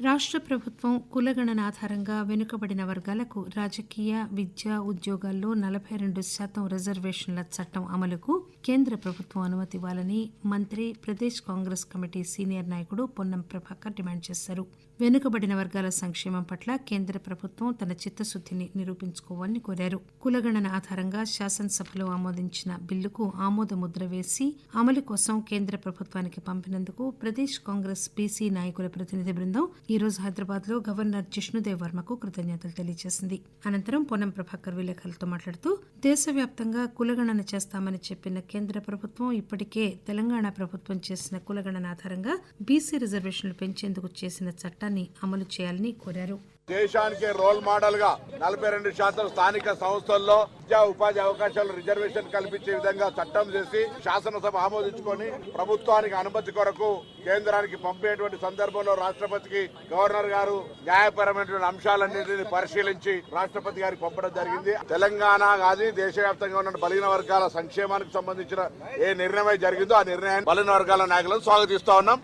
రాష్ట్ర ప్రభుత్వం కులగణన ఆధారంగా వెనుకబడిన వర్గాలకు రాజకీయ విద్య ఉద్యోగాల్లో నలభై రెండు శాతం రిజర్వేషన్ల చట్టం అమలుకు కేంద్ర ప్రభుత్వం అనుమతి ఇవ్వాలని మంత్రి ప్రదేశ్ కాంగ్రెస్ కమిటీ సీనియర్ నాయకుడు పొన్నం ప్రభాకర్ డిమాండ్ చేశారు. వెనుకబడిన వర్గాల సంక్షేమం పట్ల కేంద్ర ప్రభుత్వం తన చిత్తశుద్దిని నిరూపించుకోవాలని కోరారు. కులగణన ఆధారంగా శాసనసభలో ఆమోదించిన బిల్లుకు ఆమోదముద్ర వేసి అమలు కోసం కేంద్ర ప్రభుత్వానికి పంపినందుకు ప్రదేశ్ కాంగ్రెస్ బీసీ నాయకుల ప్రతినిధి బృందం ఈరోజు హైదరాబాద్లో గవర్నర్ జిష్ణుదేవ్ వర్మకు కృతజ్ఞతలు తెలియజేసింది. అనంతరం పొన్నం ప్రభాకర్ విలేకరులతో మాట్లాడుతూ దేశవ్యాప్తంగా కులగణన చేస్తామని చెప్పిన కేంద్ర ప్రభుత్వం ఇప్పటికే తెలంగాణ ప్రభుత్వం చేసిన కులగణన ఆధారంగా బీసీ రిజర్వేషన్లు పెంచేందుకు చేసిన చట్టాన్ని అమలు చేయాలని కోరారు. దేశానికి రోల్ మోడల్గా నలభై రెండు శాతం స్థానిక సంస్థల్లో విద్యా ఉపాధి అవకాశాలు రిజర్వేషన్ కల్పించే విధంగా చట్టం చేసి శాసనసభ ఆమోదించుకొని ప్రభుత్వానికి అనుమతి కొరకు కేంద్రానికి పంపేటువంటి సందర్భంలో రాష్ట్రపతికి గవర్నర్ గారు న్యాయపరమైనటువంటి అంశాలన్నింటినీ పరిశీలించి రాష్ట్రపతి గారికి పంపడం జరిగింది. తెలంగాణ కాదు దేశవ్యాప్తంగా ఉన్న బలిన వర్గాల సంక్షేమానికి సంబంధించిన ఏ నిర్ణయం జరిగిందో ఆ నిర్ణయాన్ని బలిన వర్గాల నాయకులను స్వాగతిస్తా ఉన్నాం.